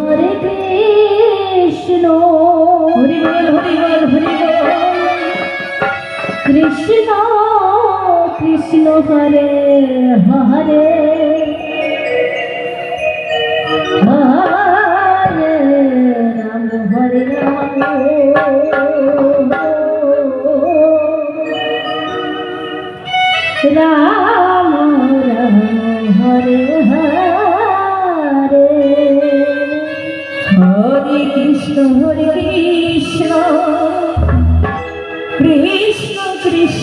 হরে Krishna. Hari বল Hari বল Hari বল। Krishna Krishna Hare Hare.